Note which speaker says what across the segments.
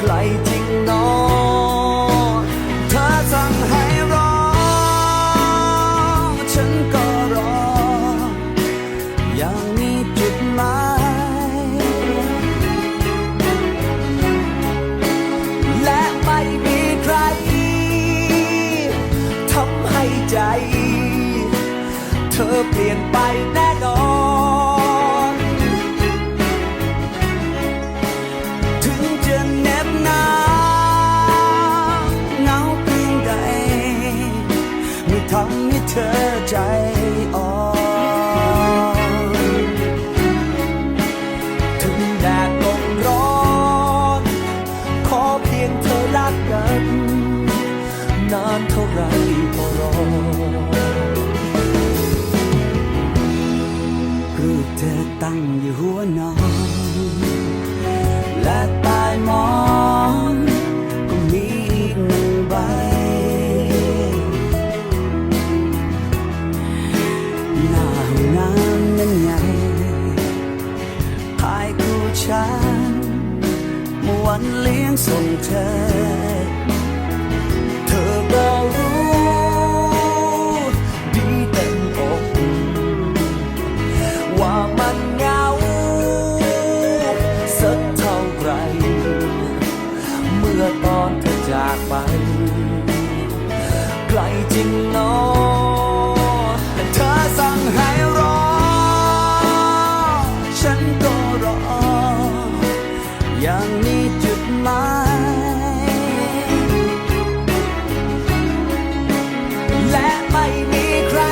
Speaker 1: ไกลจริงนอเธอสั่งให้รอ ฉันก็รออย่างมีจุดหมายและไม่มีใครทำให้ใจ เธอเปลี่ยนไปแน่ ไรก็รอรูปเธอตั้งอยู่หัวนอนและใต้หมอนก็มีอีกหนึ่งใบ หน้าห้องน้ำนั้นใหญ่ภายคู่ฉันเมื่อวันเลี้ยงส่งเธอ อย่างมีจุดหมายและไม่มีใคร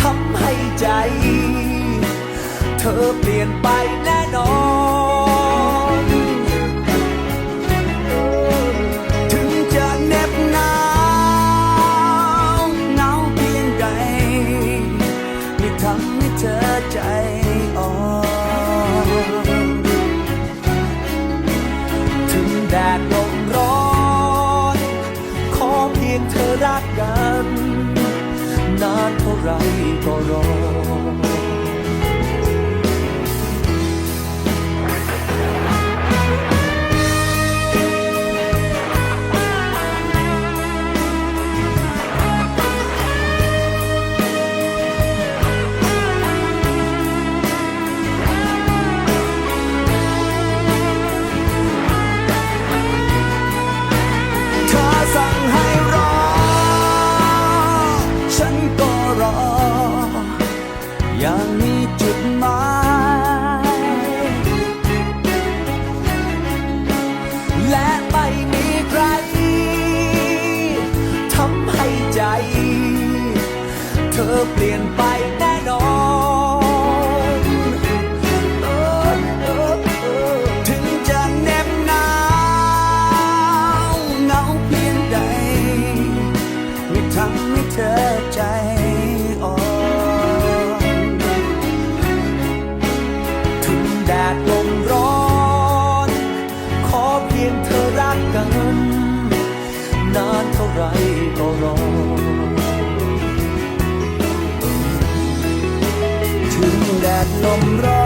Speaker 1: ทำให้ใจ เธอเปลี่ยนไป ยงเธอรักกัน นานเท่าไรก็รอ เธอเปลี่ยนไปแน่นอนถึงจะเหน็บหนาวเหงาเพียงใด ไม่ทำให้เธอใจอ่อนถึงแดดลมร้อน ขอเพียงเธอรักกัน นานเท่าไรก็รอ ลมร้อน